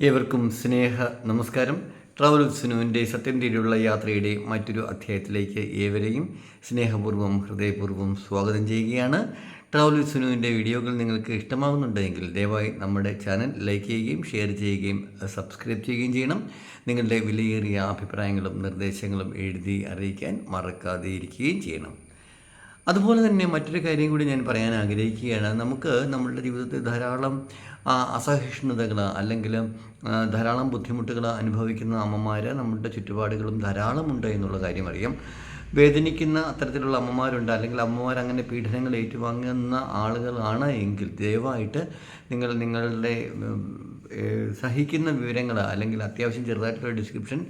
ഏവർക്കും സ്നേഹ നമസ്കാരം. ട്രാവൽ സുനുവിന്റെ സത്യം യാത്രയുടെ മറ്റൊരു അധ്യായത്തിലേക്ക് ഏവരെയും സ്നേഹപൂർവം ഹൃദയപൂർവം സ്വാഗതം ചെയ്യുകയാണ്. ട്രാവൽ സുനുവിന്റെ വീഡിയോകൾ നിങ്ങൾക്ക് ഇഷ്ടമാകുന്നുണ്ടെങ്കിൽ ദയവായി നമ്മുടെ ചാനൽ ലൈക്ക് ചെയ്യുകയും ഷെയർ ചെയ്യുകയും സബ്സ്ക്രൈബ് ചെയ്യുകയും ചെയ്യണം. നിങ്ങളുടെ വിലയേറിയ അഭിപ്രായങ്ങളും നിർദ്ദേശങ്ങളും എഴുതി അറിയിക്കാൻ മറക്കാതെ ഇരിക്കുകയും ചെയ്യണം. അതുപോലെ തന്നെ മറ്റൊരു കാര്യം കൂടി ഞാൻ പറയാൻ ആഗ്രഹിക്കുകയാണ്. നമുക്ക് നമ്മളുടെ ജീവിതത്തിൽ ധാരാളം അസഹിഷ്ണുതകൾ അല്ലെങ്കിൽ ധാരാളം ബുദ്ധിമുട്ടുകൾ അനുഭവിക്കുന്ന അമ്മമാർ നമ്മളുടെ ചുറ്റുപാടുകളും ധാരാളമുണ്ട് എന്നുള്ള കാര്യം അറിയാം. വേദനിക്കുന്ന അത്തരത്തിലുള്ള അമ്മമാരുണ്ട്. അല്ലെങ്കിൽ അമ്മമാർ അങ്ങനെ പീഡനങ്ങൾ ഏറ്റുവാങ്ങുന്ന ആളുകളാണ് എങ്കിൽ ദയവായിട്ട് നിങ്ങൾ നിങ്ങളുടെ സഹിക്കുന്ന വിവരങ്ങൾ അല്ലെങ്കിൽ അത്യാവശ്യം ചെറുതായിട്ടുള്ള ഡിസ്ക്രിപ്ഷൻ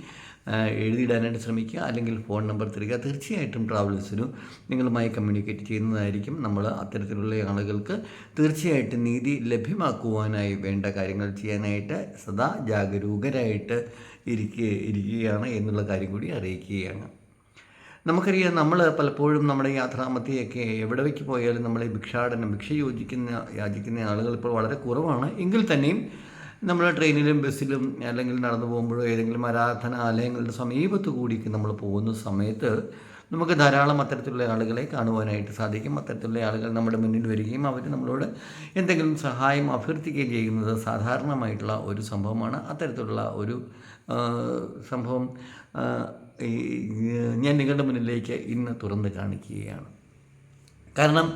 എഴുതിയിടാനായിട്ട് ശ്രമിക്കുക. അല്ലെങ്കിൽ ഫോൺ നമ്പർ തരിക തീർച്ചയായിട്ടും ട്രാവലേഴ്സിനും നിങ്ങളുമായി കമ്മ്യൂണിക്കേറ്റ് ചെയ്യുന്നതായിരിക്കും നമ്മൾ അത്തരത്തിലുള്ള ആളുകൾക്ക് തീർച്ചയായിട്ടും നീതി ലഭ്യമാക്കുവാനായി വേണ്ട കാര്യങ്ങൾ ചെയ്യാനായിട്ട് സദാ ജാഗരൂകരായിട്ട് ഇരിക്കുക ഇരിക്കുകയാണ് എന്നുള്ള കാര്യം കൂടി അറിയിക്കുകയാണ്. നമുക്കറിയാം നമ്മൾ പലപ്പോഴും നമ്മുടെ യാത്രാമധ്യയൊക്കെ എവിടെ വയ്ക്ക് പോയാലും നമ്മളെ ഭിക്ഷാടനം ഭിക്ഷ യോജിക്കുന്ന യാചിക്കുന്ന ആളുകൾ ഇപ്പോൾ വളരെ കുറവാണ്. എങ്കിൽ തന്നെയും നമ്മൾ ട്രെയിനിലും ബസ്സിലും അല്ലെങ്കിൽ നടന്നു പോകുമ്പോഴോ ഏതെങ്കിലും ആരാധനാലയങ്ങളുടെ സമീപത്ത് കൂടി നമ്മൾ പോകുന്ന സമയത്ത് നമുക്ക് ധാരാളം അത്തരത്തിലുള്ള ആളുകളെ കാണുവാനായിട്ട് സാധിക്കും. അത്തരത്തിലുള്ള ആളുകൾ നമ്മുടെ മുന്നിൽ വരികയും അവർ നമ്മളോട് എന്തെങ്കിലും സഹായം അഭ്യർത്ഥിക്കുകയും ചെയ്യുന്നത് സാധാരണമായിട്ടുള്ള ഒരു സംഭവമാണ്. അത്തരത്തിലുള്ള ഒരു സംഭവം ഞാൻ നിങ്ങളുടെ മുന്നിലേക്ക് ഇന്ന് തുറന്ന് കാണിക്കുകയാണ്. കാരണം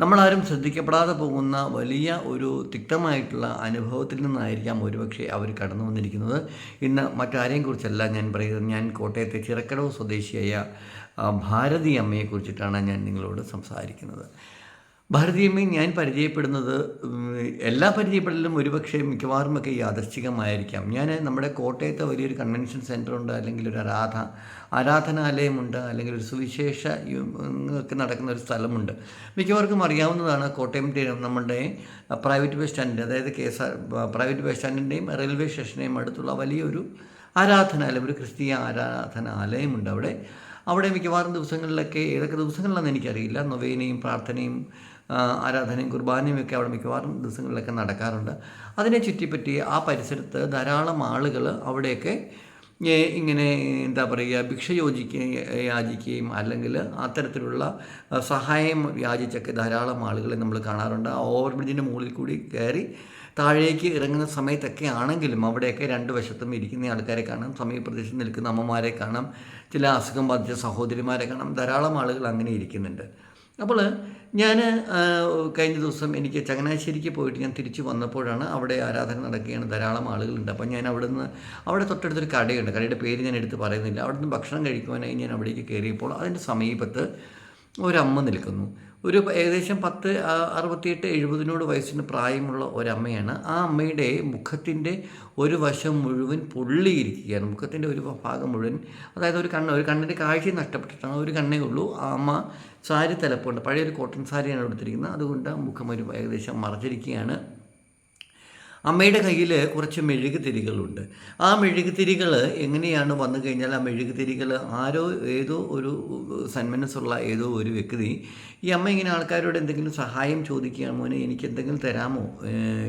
നമ്മളാരും ശ്രദ്ധിക്കപ്പെടാതെ പോകുന്ന വലിയ ഒരു തിക്തമായിട്ടുള്ള അനുഭവത്തിൽ നിന്നായിരിക്കാം ഒരുപക്ഷെ അവർ കടന്നു വന്നിരിക്കുന്നത്. ഇന്ന് മറ്റാരെയും കുറിച്ചല്ല ഞാൻ പറയുന്നത്. ഞാൻ കോട്ടയത്തെ ചിറക്കടവ് സ്വദേശിയായ ഭാരതി അമ്മയെക്കുറിച്ചിട്ടാണ് ഞാൻ നിങ്ങളോട് സംസാരിക്കുന്നത്. ഭാരതീയമ്മയെ ഞാൻ പരിചയപ്പെടുന്നത് എല്ലാ പരിചയപ്പെടലും ഒരുപക്ഷെ മിക്കവാറുമൊക്കെ യാദർച്ഛികമായിരിക്കാം ഞാൻ നമ്മുടെ കോട്ടയത്തെ വലിയൊരു കൺവെൻഷൻ സെന്ററുണ്ട് അല്ലെങ്കിൽ ഒരു ആരാധ ആരാധനാലയമുണ്ട് അല്ലെങ്കിൽ ഒരു സുവിശേഷ ഒക്കെ നടക്കുന്ന ഒരു സ്ഥലമുണ്ട്. മിക്കവർക്കും അറിയാവുന്നതാണ് കോട്ടയം നമ്മുടെ പ്രൈവറ്റ് ബസ് സ്റ്റാൻഡിന്റെ അതായത് K S R private bus സ്റ്റാൻഡിന്റെയും railway സ്റ്റേഷന്റെയും അടുത്തുള്ള വലിയൊരു ആരാധനാലയം ഒരു ക്രിസ്തീയ ആരാധനാലയമുണ്ട് അവിടെ. അവിടെ മിക്കവാറും ദിവസങ്ങളിലൊക്കെ ഏതൊക്കെ ദിവസങ്ങളിലാണെന്ന് എനിക്കറിയില്ല. നൊവേനയും പ്രാർത്ഥനയും ആരാധനയും കുർബാനയും ഒക്കെ അവിടെ മിക്കവാറും ദിവസങ്ങളിലൊക്കെ നടക്കാറുണ്ട്. അതിനെ ചുറ്റിപ്പറ്റി ആ പരിസരത്ത് ധാരാളം ആളുകൾ അവിടെയൊക്കെ ഇങ്ങനെ എന്താ പറയുക ഭിക്ഷ യോജിക്കുകയും യാചിക്കുകയും അല്ലെങ്കിൽ അത്തരത്തിലുള്ള സഹായം യാചിച്ചൊക്കെ ധാരാളം ആളുകളെ നമ്മൾ കാണാറുണ്ട്. ആ ഓവർ ബ്രിഡ്ജിന്റെ മുകളിൽ കൂടി കയറി താഴേക്ക് ഇറങ്ങുന്ന സമയത്തൊക്കെ ആണെങ്കിലും അവിടെയൊക്കെ രണ്ട് വശത്തും ഇരിക്കുന്ന ആൾക്കാരെ കാണാം. സമീപപ്രദേശത്ത് നിൽക്കുന്ന അമ്മമാരെ കാണാം. ചില അസുഖം ബാധിച്ച സഹോദരിമാരെ കാണാം. ധാരാളം ആളുകൾ അങ്ങനെ ഇരിക്കുന്നുണ്ട്. അപ്പോൾ ഞാൻ കഴിഞ്ഞ ദിവസം എനിക്ക് ചങ്ങനാശ്ശേരിക്ക് പോയിട്ട് ഞാൻ തിരിച്ചു വന്നപ്പോഴാണ് അവിടെ ആരാധന നടക്കുകയാണ് ധാരാളം ആളുകളുണ്ട്. അപ്പം ഞാൻ അവിടെ അവിടെ തൊട്ടടുത്തൊരു കടയുണ്ട്. കടയുടെ പേര് ഞാൻ എടുത്ത് പറയുന്നില്ല. അവിടെ നിന്ന് ഭക്ഷണം കഴിക്കുവാനായി ഞാൻ അവിടേക്ക് കയറിയപ്പോൾ അതിന്റെ സമീപത്ത് ഒരമ്മ നിൽക്കുന്നു. ഒരു ഏകദേശം പത്ത് അറുപത്തിയെട്ട് എഴുപതിനോട് വയസ്സിന് പ്രായമുള്ള ഒരമ്മയാണ്. ആ അമ്മയുടെ മുഖത്തിന്റെ ഒരു വശം മുഴുവൻ പൊള്ളിയിരിക്കുകയാണ്. മുഖത്തിന്റെ ഒരു ഭാഗം മുഴുവൻ അതായത് ഒരു കണ്ണ് ഒരു കണ്ണിന്റെ കാഴ്ച നഷ്ടപ്പെട്ടിട്ടാണ് ഒരു കണ്ണേ ഉള്ളൂ. ആ അമ്മ സാരി തലപ്പുണ്ട്. പഴയൊരു കോട്ടൺ സാരിയാണ് എടുത്തിരിക്കുന്നത് അതുകൊണ്ട് മുഖം ഒരു ഏകദേശം മറച്ചിരിക്കുകയാണ്. അമ്മയുടെ കയ്യിൽ കുറച്ച് മെഴുകുതിരികളുണ്ട്. ആ മെഴുകുതിരികൾ എങ്ങനെയാണ് വന്നു കഴിഞ്ഞാൽ ആ മെഴുകുതിരികൾ ആരോ ഏതോ ഒരു സന്മനസ്സുള്ള ഏതോ ഒരു വ്യക്തി ഈ അമ്മ ഇങ്ങനെ ആൾക്കാരോട് എന്തെങ്കിലും സഹായം ചോദിക്കുകയാണ് മോനെ എനിക്ക് എന്തെങ്കിലും തരാമോ?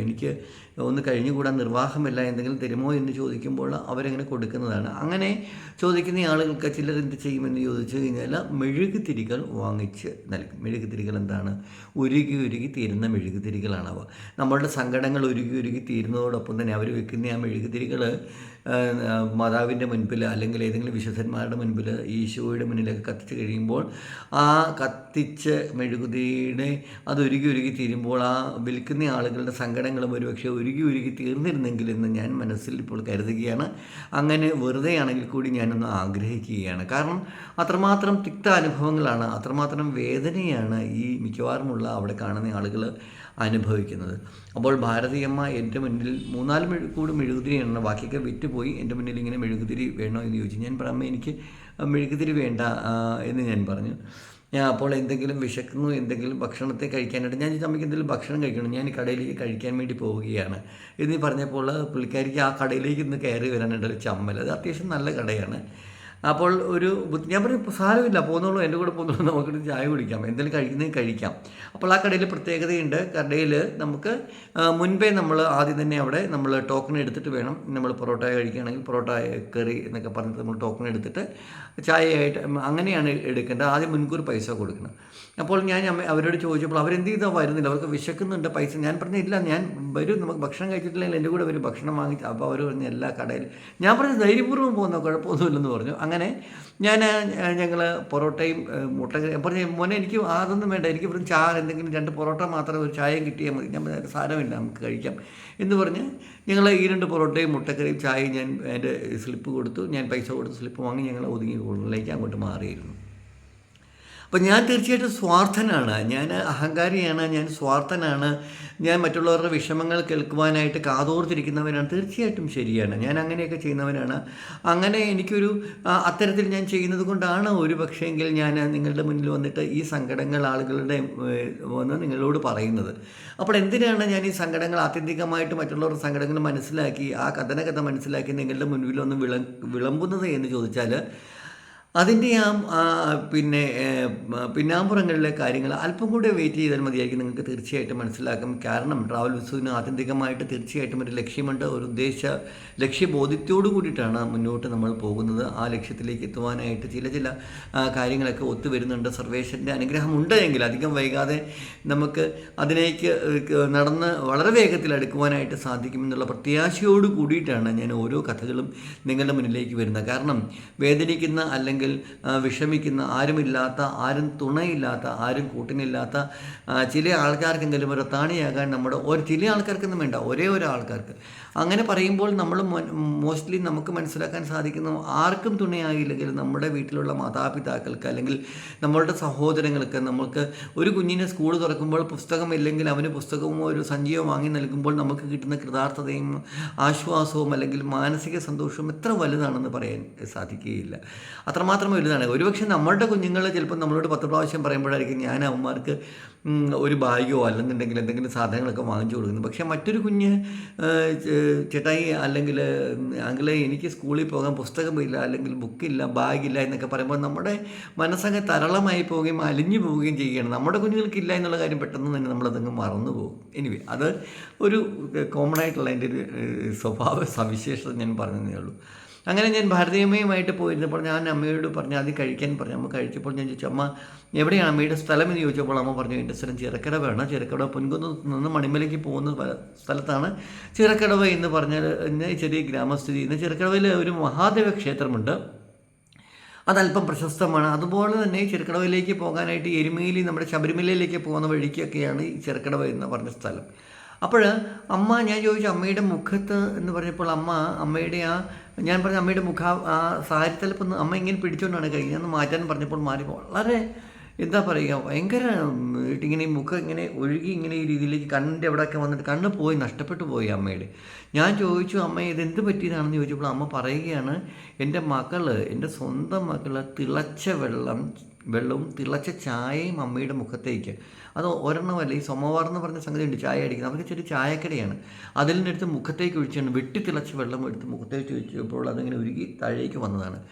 എനിക്ക് ഒന്ന് കഴിഞ്ഞുകൂടാൻ നിർവാഹമില്ല എന്തെങ്കിലും തരുമോ? എന്ന് ചോദിക്കുമ്പോൾ അവരങ്ങനെ കൊടുക്കുന്നതാണ്. അങ്ങനെ ചോദിക്കുന്ന ആളുകൾക്ക് ചിലർ എന്ത് ചെയ്യുമെന്ന് ചോദിച്ചു കഴിഞ്ഞാൽ മെഴുകുതിരികൾ വാങ്ങിച്ച് നൽകും. മെഴുകുതിരികൾ എന്താണ്? ഉരുകി ഉരുകി തീരുന്ന മെഴുകുതിരികളാണ് അവ നമ്മളുടെ സങ്കടങ്ങൾ ഉരുകി ഉരുകി തീരുന്നതോടൊപ്പം തന്നെ അവർ വെക്കുന്ന ആ മെഴുകുതിരികൾ മാതാവിന്റെ മുൻപിൽ അല്ലെങ്കിൽ ഏതെങ്കിലും വിശുദ്ധന്മാരുടെ മുൻപിൽ ഈശോയുടെ മുന്നിലൊക്കെ കത്തിച്ച് കഴിയുമ്പോൾ ആ കത്തിച്ച് മെഴുകുതിരിയുടെ അത് ഉരുകി ഉരുകി തീരുമ്പോൾ ആ വിൽക്കുന്ന ആളുകളുടെ സങ്കടങ്ങളും ഒരുപക്ഷെ ഉരുകി തീർന്നിരുന്നെങ്കിൽ എന്ന് ഞാൻ മനസ്സിൽ ഇപ്പോൾ കരുതുകയാണ്. അങ്ങനെ വെറുതെ ആണെങ്കിൽ കൂടി ഞാനൊന്ന് ആഗ്രഹിക്കുകയാണ്. കാരണം അത്രമാത്രം തിക്ത അനുഭവങ്ങളാണ് അത്രമാത്രം വേദനയാണ് ഈ മിക്കവാറുമുള്ള അവിടെ കാണുന്ന ആളുകൾ അനുഭവിക്കുന്നത്. അപ്പോൾ ഭാരതീയമ്മ എന്റെ മുന്നിൽ മൂന്നാൽ മെഴു മെഴുകുതിരി മെഴുകുതിരിയാണ്. ബാക്കിയൊക്കെ വിറ്റുപോയി. എന്റെ മുന്നിൽ ഇങ്ങനെ മെഴുകുതിരി വേണോ എന്ന് ചോദിച്ചു. ഞാൻ പറഞ്ഞു എനിക്ക് മെഴുകുതിരി വേണ്ട എന്ന് ഞാൻ പറഞ്ഞു. ഞാൻ അപ്പോൾ എന്തെങ്കിലും വിശക്കുന്നു എന്തെങ്കിലും ഭക്ഷണത്തെ കഴിക്കാനായിട്ട് ഞാൻ അമ്മയ്ക്ക് എന്തെങ്കിലും ഭക്ഷണം കഴിക്കണം? ഞാൻ കടയിലേക്ക് കഴിക്കാൻ വേണ്ടി പോവുകയാണ്. എന്ന് പറഞ്ഞപ്പോൾ പുള്ളിക്കാരിക്ക് ആ കടയിലേക്ക് ഇന്ന് കയറി വരാനായിട്ട് ഒരു ചമ്മൽ. അത് അത്യാവശ്യം നല്ല കടയാണ്. അപ്പോൾ ഒരു ഞാൻ പറയും സാരമില്ല പോകുന്നുള്ളൂ എന്റെ കൂടെ പോകുന്നുള്ളൂ നമുക്കൊരു ചായ കുടിക്കാം എന്തെങ്കിലും കഴിക്കുന്നത് കഴിക്കാം. അപ്പോൾ ആ കടയിൽ പ്രത്യേകതയുണ്ട്. കടയിൽ നമുക്ക് മുൻപേ നമ്മൾ ആദ്യം തന്നെ അവിടെ നമ്മൾ ടോക്കൺ എടുത്തിട്ട് വേണം. നമ്മൾ പൊറോട്ട കഴിക്കുകയാണെങ്കിൽ പൊറോട്ട കറി എന്നൊക്കെ പറഞ്ഞിട്ട് നമ്മൾ ടോക്കൺ എടുത്തിട്ട് ചായയായിട്ട് അങ്ങനെയാണ് എടുക്കേണ്ടത്. ആദ്യം മുൻകൂർ പൈസ കൊടുക്കണം. അപ്പോൾ ഞാൻ അവരോട് ചോദിച്ചപ്പോൾ അവരെന്ത് ചെയ്താൽ വരുന്നില്ല. അവർക്ക് വിശക്കുന്നുണ്ട് പൈസ. ഞാൻ പറഞ്ഞു ഇല്ല ഞാൻ വരും. നമുക്ക് ഭക്ഷണം കഴിച്ചിട്ടില്ലെങ്കിൽ എന്റെ കൂടെ വരും. ഭക്ഷണം വാങ്ങിച്ച് അപ്പോൾ അവർ പറഞ്ഞു എല്ലാ കടയിൽ ഞാൻ പറഞ്ഞു ധൈര്യപൂർവം പോകുന്ന? കുഴപ്പമൊന്നുമില്ലെന്ന് പറഞ്ഞു. അങ്ങനെ ഞാൻ ഞങ്ങൾ പൊറോട്ടയും മുട്ട പറഞ്ഞു മോനെ എനിക്ക് അതൊന്നും വേണ്ട. എനിക്ക് വെറും ചാ എന്തെങ്കിലും രണ്ട് പൊറോട്ട മാത്രം ഒരു ചായയും കിട്ടിയാൽ മതി. ഞാൻ സാരമില്ല നമുക്ക് കഴിക്കാം. എന്ന് പറഞ്ഞ് ഞങ്ങൾ ഈ രണ്ട് പൊറോട്ടയും മുട്ടക്കറിയും ചായയും ഞാൻ എന്റെ സ്ലിപ്പ് കൊടുത്തു. ഞാൻ പൈസ കൊടുത്ത് സ്ലിപ്പ് വാങ്ങി ഞങ്ങൾ ഒതുങ്ങി കൂടുതലേക്ക് അങ്ങോട്ട് മാറിയിരുന്നു. അപ്പം ഞാൻ തീർച്ചയായിട്ടും സ്വാർത്ഥനാണ്. ഞാൻ അഹങ്കാരിയാണ് ഞാൻ സ്വാർത്ഥനാണ്. ഞാൻ മറ്റുള്ളവരുടെ വിഷമങ്ങൾ കേൾക്കുവാനായിട്ട് കാതോർത്തിരിക്കുന്നവനാണ്. തീർച്ചയായിട്ടും ശരിയാണ്. ഞാൻ അങ്ങനെയൊക്കെ ചെയ്യുന്നവനാണ്. അങ്ങനെ എനിക്കൊരു അത്തരത്തിൽ ഞാൻ ചെയ്യുന്നത് കൊണ്ടാണ് ഒരു പക്ഷേങ്കിൽ ഞാൻ നിങ്ങളുടെ മുന്നിൽ വന്നിട്ട് ഈ സങ്കടങ്ങൾ ആളുകളുടെ വന്ന് നിങ്ങളോട് പറയുന്നത്. അപ്പോൾ എന്തിനാണ് ഞാൻ ഈ സങ്കടങ്ങൾ ആത്യന്തികമായിട്ട് മറ്റുള്ളവരുടെ സങ്കടങ്ങൾ മനസ്സിലാക്കി ആ കഥനകഥ മനസ്സിലാക്കി നിങ്ങളുടെ മുന്നിൽ ഒന്ന് വിള വിളമ്പുന്നത് എന്ന് ചോദിച്ചാൽ അതിന്റെ ആ പിന്നെ പിന്നാമ്പുറങ്ങളിലെ കാര്യങ്ങൾ അല്പം കൂടെ വെയിറ്റ് ചെയ്താൽ മതിയായിരിക്കും നിങ്ങൾക്ക് തീർച്ചയായിട്ടും മനസ്സിലാക്കും കാരണം ട്രാവൽ ഉത്സവത്തിന് ആത്യന്തികമായിട്ട് തീർച്ചയായിട്ടും ഒരു ലക്ഷ്യമുണ്ട് ഒരു ഉദ്ദേശ ലക്ഷ്യബോധ്യത്തോടു കൂടിയിട്ടാണ് മുന്നോട്ട് നമ്മൾ പോകുന്നത്. ആ ലക്ഷ്യത്തിലേക്ക് എത്തുവാനായിട്ട് ചില ചില കാര്യങ്ങളൊക്കെ ഒത്തുവരുന്നുണ്ട് സർവേശ്വരന്റെ അനുഗ്രഹമുണ്ട് എങ്കിൽ അധികം വൈകാതെ നമുക്ക് അതിലേക്ക് നടന്ന് വളരെ വേഗത്തിൽ അടുക്കുവാനായിട്ട് സാധിക്കുമെന്നുള്ള പ്രത്യാശയോട് കൂടിയിട്ടാണ് ഞാൻ ഓരോ കഥകളും നിങ്ങളുടെ മുന്നിലേക്ക് വരുന്നത്. കാരണം വേദനിക്കുന്ന അല്ലെങ്കിൽ ആ, വിഷമിക്കുന്ന ആരുമില്ലാത്ത ആരും തുണയില്ലാത്ത ആരും കൂട്ടിനില്ലാത്ത ചില ആൾക്കാർക്കെങ്കിലും ഒരു താണിയാകാൻ നമ്മുടെ ഒരു ചില ആൾക്കാർക്കൊന്നും വേണ്ട ഒരേ ഒരു ആൾക്കാർക്ക്. അങ്ങനെ പറയുമ്പോൾ നമ്മൾ മോസ്റ്റ്ലി നമുക്ക് മനസ്സിലാക്കാൻ സാധിക്കുന്നു ആർക്കും തുണയായില്ലെങ്കിൽ നമ്മുടെ വീട്ടിലുള്ള മാതാപിതാക്കൾക്ക് അല്ലെങ്കിൽ നമ്മളുടെ സഹോദരങ്ങൾക്ക് നമുക്ക് ഒരു കുഞ്ഞിനെ സ്കൂൾ തുറക്കുമ്പോൾ പുസ്തകം ഇല്ലെങ്കിൽ അവന് പുസ്തകമോ ഒരു സഞ്ചിയോ വാങ്ങി നൽകുമ്പോൾ നമുക്ക് കിട്ടുന്ന കൃതാർത്ഥതയും ആശ്വാസവും അല്ലെങ്കിൽ മാനസിക സന്തോഷവും എത്ര വലുതാണെന്ന് പറയാൻ സാധിക്കുകയില്ല. അത്രമാത്രം വലുതാണ്. ഒരുപക്ഷെ നമ്മളുടെ കുഞ്ഞുങ്ങൾ ചിലപ്പോൾ നമ്മളോട് പത്ത് പ്രാവശ്യം പറയുമ്പോഴായിരിക്കും ഞാൻ അവന്മാർക്ക് ഒരു ബാഗോ അല്ലെന്നുണ്ടെങ്കിൽ എന്തെങ്കിലും സാധനങ്ങളൊക്കെ വാങ്ങിച്ചു കൊടുക്കുന്നു. പക്ഷേ മറ്റൊരു കുഞ്ഞ് ചേട്ടായി അല്ലെങ്കിൽ അങ്കിളെ എനിക്ക് സ്കൂളിൽ പോകാൻ പുസ്തകമില്ല അല്ലെങ്കിൽ ബുക്കില്ല ബാഗില്ല എന്നൊക്കെ പറയുമ്പോൾ നമ്മുടെ മനസ്സങ്ങ് തരളമായി പോവുകയും അലിഞ്ഞു പോവുകയും ചെയ്യുകയാണ്. നമ്മുടെ കുഞ്ഞുങ്ങൾക്കില്ല എന്നുള്ള കാര്യം പെട്ടെന്ന് തന്നെ നമ്മളതങ്ങ് മറന്നു പോകും. എനിവേ അത് ഒരു കോമൺ ആയിട്ടുള്ള എന്റെ ഒരു സ്വഭാവ സവിശേഷത ഞാൻ പറഞ്ഞതേ ഉള്ളൂ. അങ്ങനെ ഞാൻ ഭാരതീയമ്മയുമായിട്ട് പോയിരുന്നപ്പോൾ ഞാൻ അമ്മയോട് പറഞ്ഞു ആദ്യം കഴിക്കാൻ പറഞ്ഞു. അമ്മ കഴിച്ചപ്പോൾ ഞാൻ ചോദിച്ചു അമ്മ എവിടെയാണ് അമ്മയുടെ സ്ഥലം? എന്ന് ചോദിച്ചപ്പോൾ അമ്മ പറഞ്ഞു എന്റെ സ്ഥലം ചിറക്കടവാണ്. ചിറക്കടവ് പൊൻകുന്ന് നിന്ന് മണിമലയ്ക്ക് പോകുന്ന സ്ഥലത്താണ് ചിറക്കടവ് എന്ന് പറഞ്ഞാൽ ചെറിയ ഗ്രാമസ്ഥിതി. ചെയ്യുന്ന ചിറക്കടവിൽ ഒരു മഹാദേവ ക്ഷേത്രമുണ്ട്. അതല്പം പ്രശസ്തമാണ്. അതുപോലെ തന്നെ ചെറുക്കടവിലേക്ക് പോകാനായിട്ട് എരുമേലി നമ്മുടെ ശബരിമലയിലേക്ക് പോകുന്ന വഴിക്കൊക്കെയാണ് ഈ ചെറുക്കടവ് എന്ന് പറഞ്ഞ സ്ഥലം. അപ്പോൾ അമ്മ ഞാൻ ചോദിച്ചു അമ്മയുടെ മുഖത്ത് എന്ന് പറഞ്ഞപ്പോൾ അമ്മ അമ്മയുടെ ആ ഞാൻ പറഞ്ഞ അമ്മയുടെ മുഖ ആ സാരിത്തലപ്പൊന്ന് അമ്മ ഇങ്ങനെ പിടിച്ചുകൊണ്ടാണ് കഴിഞ്ഞത് ഒന്ന് മാറ്റാൻ പറഞ്ഞപ്പോൾ മാറി വളരെ എന്താ പറയുക ഭയങ്കര ഇങ്ങനെ മുഖം ഇങ്ങനെ ഒഴുകി ഇങ്ങനെ ഈ രീതിയിലേക്ക് കണ്ണിന്റെ എവിടെയൊക്കെ വന്നിട്ട് കണ്ണ് പോയി നഷ്ടപ്പെട്ടു പോയി അമ്മയുടെ. ഞാൻ ചോദിച്ചു അമ്മ ഇതെന്ത് പറ്റിയതാണെന്ന് ചോദിച്ചപ്പോൾ അമ്മ പറയുകയാണ് എന്റെ മകൾ എന്റെ സ്വന്തം മകൾ തിളച്ച വെള്ളം വെള്ളവും തിളച്ച ചായയും അമ്മയുടെ മുഖത്തേക്ക്. അത് ഒരെണ്ണമല്ല ഈ സോമവാർ എന്ന് പറഞ്ഞ സംഗതി ഉണ്ട് ചായ അടിക്കുന്നത്. അവർക്ക് ചെറിയ ചായക്കടയാണ്. അതിൽ നിന്നെടുത്ത് മുഖത്തേക്ക് ഒഴിച്ചാണ് വെട്ടി തിളച്ച് വെള്ളം എടുത്ത് മുഖത്തേക്ക് ഒഴിച്ചപ്പോൾ അതിങ്ങനെ ഉരുകി താഴേക്ക് വന്നതാണ്.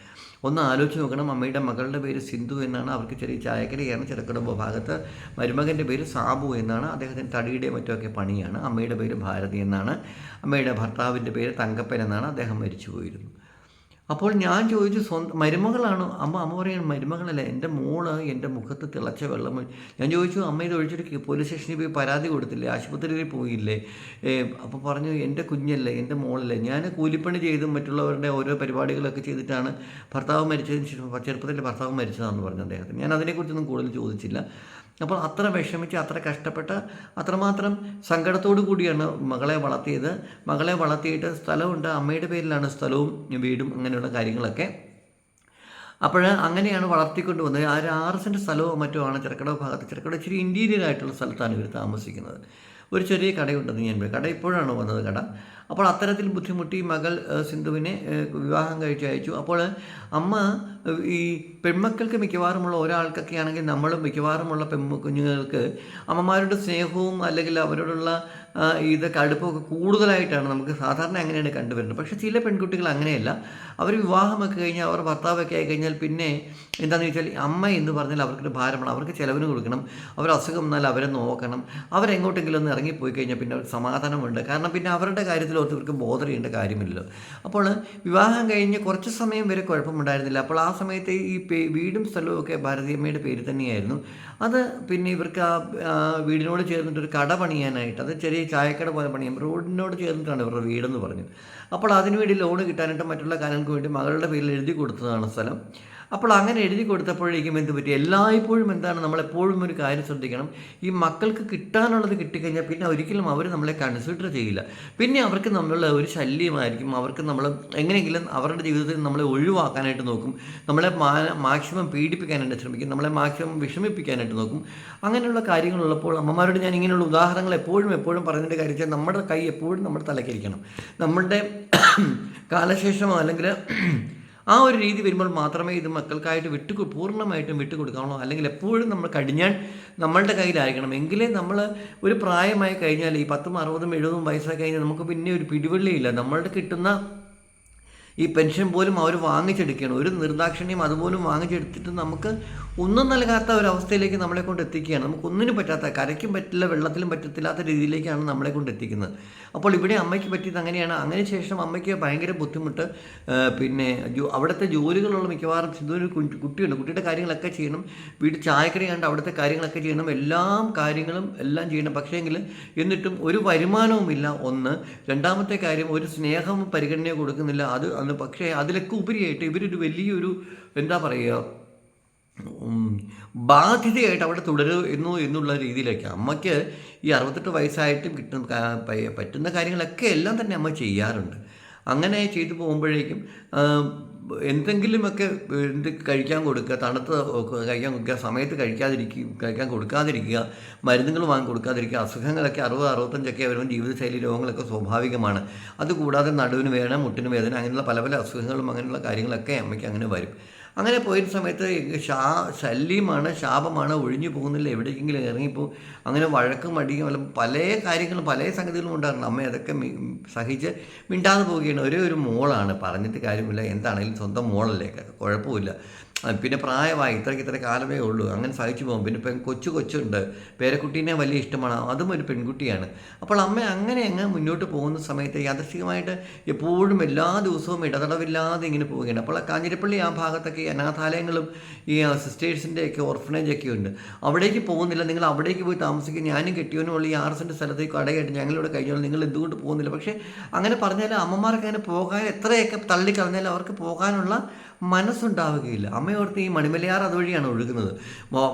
ഒന്ന് ആലോചിച്ച് നോക്കണം. അമ്മയുടെ മകളുടെ പേര് സിന്ധു എന്നാണ്. അവർക്ക് ചെറിയ ചായക്കടയാണ്. ചെറുക്കട ഭാഗത്ത് മരുമകന്റെ പേര് സാബു എന്നാണ്. അദ്ദേഹത്തിന് തടിയുടെ മറ്റുമൊക്കെ പണിയാണ്. അമ്മയുടെ പേര് ഭാരതി എന്നാണ്. അമ്മയുടെ ഭർത്താവിന്റെ പേര് തങ്കപ്പൻ എന്നാണ്. അദ്ദേഹം മരിച്ചു പോയിരുന്നു അപ്പോൾ ഞാൻ ചോദിച്ചു സ്വന്തം മരുമകളാണ്? അമ്മ അമ്മ പറയുന്നത് മരുമകളല്ല എന്റെ മോൾ എന്റെ മുഖത്ത് തിളച്ച വെള്ളം ഞാൻ ചോദിച്ചു അമ്മ ഇത് ഒഴിച്ചിട്ട് പോലീസ് സ്റ്റേഷനിൽ പോയി പരാതി കൊടുത്തില്ലേ? ആശുപത്രിയിൽ പോയില്ലേ? അപ്പോൾ പറഞ്ഞു എന്റെ കുഞ്ഞല്ലേ എന്റെ മോളല്ലേ. ഞാൻ കൂലിപ്പണി ചെയ്തും മറ്റുള്ളവരുടെ ഓരോ പരിപാടികളൊക്കെ ചെയ്തിട്ടാണ് ഭർത്താവ് മരിച്ചതിന് ശേഷം ചെറുപ്പത്തിൽ ഭർത്താവ് മരിച്ചതാണെന്ന് പറഞ്ഞു അദ്ദേഹത്തിന്. ഞാൻ അതിനെക്കുറിച്ചൊന്നും കൂടുതൽ ചോദിച്ചില്ല. അപ്പോൾ അത്ര വിഷമിച്ച് അത്ര കഷ്ടപ്പെട്ട് അത്രമാത്രം സങ്കടത്തോടു കൂടിയാണ് മകളെ വളർത്തിയത്. മകളെ വളർത്തിയിട്ട് സ്ഥലമുണ്ട്. അമ്മയുടെ പേരിലാണ് സ്ഥലവും വീടും അങ്ങനെയുള്ള കാര്യങ്ങളൊക്കെ. അപ്പോൾ അങ്ങനെയാണ് വളർത്തിക്കൊണ്ട് വന്നത്. ആ ഒരു ആറ് സെന്റ് സ്ഥലവും മറ്റോ ആണ് ചെറുക്കട ഭാഗത്ത്. ചെറുക്കട ഇച്ചിരി ഇന്റീരിയർ ആയിട്ടുള്ള സ്ഥലത്താണ് ഇവർ താമസിക്കുന്നത്. ഒരു ചെറിയ കടയുണ്ടെന്ന് ഞാൻ. കട ഇപ്പോഴാണ് വന്നത് കട? അപ്പോൾ അത്തരത്തിൽ ബുദ്ധിമുട്ടി മകൾ സിന്ധുവിനെ വിവാഹം കഴിച്ച് അയച്ചു. അപ്പോൾ അമ്മ ഈ പെൺമക്കൾക്ക് മിക്കവാറുമുള്ള ഒരാൾക്കൊക്കെ ആണെങ്കിൽ നമ്മളും മിക്കവാറുമുള്ള പെൺ കുഞ്ഞുങ്ങൾക്ക് അമ്മമാരുടെ സ്നേഹവും അല്ലെങ്കിൽ അവരോടുള്ള ഇത് അടുപ്പമൊക്കെ കൂടുതലായിട്ടാണ് നമുക്ക് സാധാരണ അങ്ങനെയാണ് കണ്ടുവരുന്നത്. പക്ഷേ ചില പെൺകുട്ടികൾ അങ്ങനെയല്ല. അവർ വിവാഹമൊക്കെ കഴിഞ്ഞാൽ അവർ ഭർത്താവൊക്കെ ആയി കഴിഞ്ഞാൽ പിന്നെ എന്താണെന്ന് വെച്ചാൽ അമ്മ എന്ന് പറഞ്ഞാൽ അവർക്കൊരു ഭാരമാണ്. അവർക്ക് ചിലവിന് കൊടുക്കണം. അവർ അസുഖം വന്നാൽ അവരെ നോക്കണം. അവരെങ്ങോട്ടെങ്കിലും ഒന്ന് ഇറങ്ങിപ്പോയി കഴിഞ്ഞാൽ പിന്നെ അവർക്ക് സമാധാനമുണ്ട്. കാരണം പിന്നെ അവരുടെ കാര്യത്തിൽ ഓർത്ത് ഇവർക്ക് ബോധം ചെയ്യേണ്ട കാര്യമില്ലല്ലോ. അപ്പോൾ വിവാഹം കഴിഞ്ഞ് കുറച്ച് സമയം വരെ കുഴപ്പമുണ്ടായിരുന്നില്ല. അപ്പോൾ ആ സമയത്ത് ഈ വീടും സ്ഥലവും ഒക്കെ ഭാരതീയമ്മയുടെ പേര് തന്നെയായിരുന്നു. അത് പിന്നെ ഇവർക്ക് ആ വീടിനോട് ചേർന്നിട്ടൊരു കട പണിയാനായിട്ട് അത് ചെറിയ ചായക്കട പോലെ പണിയാം റോഡിനോട് ചേർന്നിട്ടാണ് ഇവരുടെ വീടെന്ന് പറഞ്ഞു അപ്പോൾ അതിനുവേണ്ടി ലോൺ കിട്ടാനായിട്ട് മറ്റുള്ള കാര്യങ്ങൾക്ക് വേണ്ടി മകളുടെ പേരിൽ എഴുതി കൊടുത്തതാണ് സ്ഥലം. അപ്പോൾ അങ്ങനെ എഴുതി കൊടുത്തപ്പോഴേക്കും എന്ത് പറ്റി? എല്ലായ്പ്പോഴും എന്താണ്? നമ്മളെപ്പോഴും ഒരു കാര്യം ശ്രദ്ധിക്കണം. ഈ മക്കൾക്ക് കിട്ടാനുള്ളത് കിട്ടിക്കഴിഞ്ഞാൽ പിന്നെ ഒരിക്കലും അവർ നമ്മളെ കൺസിഡർ ചെയ്യില്ല. പിന്നെ അവർക്ക് നമ്മളുള്ള ഒരു ശല്യമായിരിക്കും. അവർക്ക് നമ്മൾ എങ്ങനെയെങ്കിലും അവരുടെ ജീവിതത്തിൽ നമ്മളെ ഒഴിവാക്കാനായിട്ട് നോക്കും. നമ്മളെ മാക്സിമം പീഡിപ്പിക്കാനായിട്ട് ശ്രമിക്കും. നമ്മളെ മാക്സിമം വിഷമിപ്പിക്കാനായിട്ട് നോക്കും. അങ്ങനെയുള്ള കാര്യങ്ങളുള്ളപ്പോൾ അമ്മമാരോട് ഞാൻ ഇങ്ങനെയുള്ള ഉദാഹരണങ്ങൾ എപ്പോഴും എപ്പോഴും പറയുന്നതിന്റെ കാര്യം വെച്ചാൽ നമ്മുടെ കൈ എപ്പോഴും നമ്മുടെ തലക്കിരിക്കണം നമ്മളുടെ കാലശേഷമോ അല്ലെങ്കിൽ ആ ഒരു രീതി വരുമ്പോൾ മാത്രമേ ഇത് മക്കൾക്കായിട്ട് വിട്ടു പൂർണമായിട്ടും വിട്ടുകൊടുക്കാവുള്ളൂ അല്ലെങ്കിൽ എപ്പോഴും നമ്മൾ കഴിഞ്ഞാൽ നമ്മളുടെ കയ്യിലായിരിക്കണം. എങ്കിലേ നമ്മൾ ഒരു പ്രായമായി കഴിഞ്ഞാൽ ഈ പത്തും അറുപതും എഴുപതും വയസ്സായി കഴിഞ്ഞാൽ നമുക്ക് പിന്നെ ഒരു പിടിവള്ളിയില്ല. നമ്മളുടെ കിട്ടുന്ന ഈ പെൻഷൻ പോലും അവർ വാങ്ങിച്ചെടുക്കുകയാണ്. ഒരു നിർദാക്ഷിണ്യം അതുപോലും വാങ്ങിച്ചെടുത്തിട്ട് നമുക്ക് ഒന്നും നൽകാത്ത ഒരവസ്ഥയിലേക്ക് നമ്മളെ കൊണ്ട് എത്തിക്കുകയാണ്. നമുക്കൊന്നിനും പറ്റാത്ത കരയ്ക്കും പറ്റില്ല വെള്ളത്തിലും പറ്റത്തില്ലാത്ത രീതിയിലേക്കാണ് നമ്മളെ കൊണ്ട് എത്തിക്കുന്നത്. അപ്പോൾ ഇവിടെ അമ്മയ്ക്ക് പറ്റിയത് അങ്ങനെയാണ്. അങ്ങനെ ശേഷം അമ്മയ്ക്ക് ഭയങ്കര ബുദ്ധിമുട്ട്. പിന്നെ അവിടുത്തെ ജോലികളുള്ള മിക്കവാറും സിന്ധുവിന് കുട്ടിയുണ്ട്. കുട്ടിയുടെ കാര്യങ്ങളൊക്കെ ചെയ്യണം. വീട്ടിൽ ചായക്കറി കണ്ട് അവിടുത്തെ കാര്യങ്ങളൊക്കെ ചെയ്യണം. എല്ലാം കാര്യങ്ങളും എല്ലാം ചെയ്യണം. പക്ഷേങ്കിൽ എന്നിട്ടും ഒരു വരുമാനവുമില്ല. ഒന്ന് രണ്ടാമത്തെ കാര്യം ഒരു സ്നേഹം പരിഗണനയോ കൊടുക്കുന്നില്ല. അത് അന്ന് പക്ഷേ അതിലൊക്കെ ഉപരിയായിട്ട് ഇവരൊരു വലിയൊരു എന്താ പറയുക ബാധ്യതയായിട്ട് അവിടെ തുടരുന്നു എന്നുള്ള രീതിയിലേക്ക് അമ്മയ്ക്ക് ഈ അറുപത്തെട്ട് വയസ്സായിട്ടും കിട്ടുന്ന പറ്റുന്ന കാര്യങ്ങളൊക്കെ എല്ലാം തന്നെ അമ്മ ചെയ്യാറുണ്ട്. അങ്ങനെ ചെയ്തു പോകുമ്പോഴേക്കും എന്തെങ്കിലുമൊക്കെ എന്ത് കഴിക്കാൻ കൊടുക്കുക തണുത്ത് കഴിക്കാൻ കൊടുക്കുക സമയത്ത് കഴിക്കാതിരിക്കുക കഴിക്കാൻ കൊടുക്കാതിരിക്കുക മരുന്നുകൾ വാങ്ങി കൊടുക്കാതിരിക്കുക അസുഖങ്ങളൊക്കെ അറുപത് അറുപത്തഞ്ചൊക്കെ വരുമ്പോൾ ജീവിതശൈലി രോഗങ്ങളൊക്കെ സ്വാഭാവികമാണ്. അതുകൂടാതെ നടുവിന് വേദന മുട്ടിന് വേദന അങ്ങനെയുള്ള പല പല അസുഖങ്ങളും അങ്ങനെയുള്ള കാര്യങ്ങളൊക്കെ അമ്മയ്ക്ക് അങ്ങനെ വരും. അങ്ങനെ പോയിരുന്ന സമയത്ത് ശാ ശല്യമാണ് ശാപമാണ് ഒഴിഞ്ഞു പോകുന്നില്ല. എവിടേക്കെങ്കിലും ഇറങ്ങിപ്പോകും അങ്ങനെ വഴക്കും അടിയും അല്ല പല കാര്യങ്ങളും പല സംഗതികളും ഉണ്ടായിരുന്നു. അമ്മ അതൊക്കെ സഹിച്ച് മിണ്ടാതെ പോവുകയാണ്. ഒരേ ഒരു മോളാണ്. പറഞ്ഞിട്ട് കാര്യമില്ല. എന്താണെങ്കിലും സ്വന്തം മോളല്ലേ. കുഴപ്പമില്ല. പിന്നെ പ്രായമായി ഇത്രയ്ക്ക് ഇത്ര കാലമേ ഉള്ളൂ. അങ്ങനെ സഹിച്ചു പോകും. പിന്നെ പെൺ കൊച്ചു കൊച്ചുണ്ട്. പേരക്കുട്ടീനെ വലിയ ഇഷ്ടമാണ്. അതും ഒരു പെൺകുട്ടിയാണ്. അപ്പോൾ അമ്മ അങ്ങനെ അങ്ങ് മുന്നോട്ട് പോകുന്ന സമയത്ത് യാദർശികമായിട്ട് എപ്പോഴും എല്ലാ ദിവസവും ഇടതടവില്ലാതെ ഇങ്ങനെ പോവുകയാണ്. അപ്പോൾ കാഞ്ഞിരപ്പള്ളി ആ ഭാഗത്തൊക്കെ അനാഥാലയങ്ങളും ഈ സിസ്റ്റേഴ്സിന്റെ ഒക്കെ ഓർഫനേജ് ഒക്കെ ഉണ്ട് അവിടേക്ക് പോകുന്നില്ല. നിങ്ങൾ അവിടേക്ക് പോയി താമസിക്കുക ഞാനും കെട്ടിയവനും ഉള്ള ഈ ആറ് സെന്റ് സ്ഥലത്തേക്ക് അടയായിട്ട് ഞങ്ങളിവിടെ കഴിഞ്ഞോളൂ നിങ്ങൾ എന്തുകൊണ്ട് പോകുന്നില്ല? പക്ഷേ അങ്ങനെ പറഞ്ഞാൽ അമ്മമാർക്ക് അങ്ങനെ പോകാൻ എത്രയൊക്കെ തള്ളിക്കളഞ്ഞാലും അവർക്ക് പോകാനുള്ള മനസ്സുണ്ടാവുകയില്ല. അമ്മയോർത്ത് ഈ മണിമലയാർ അതുവഴിയാണ് ഒഴുകുന്നത്.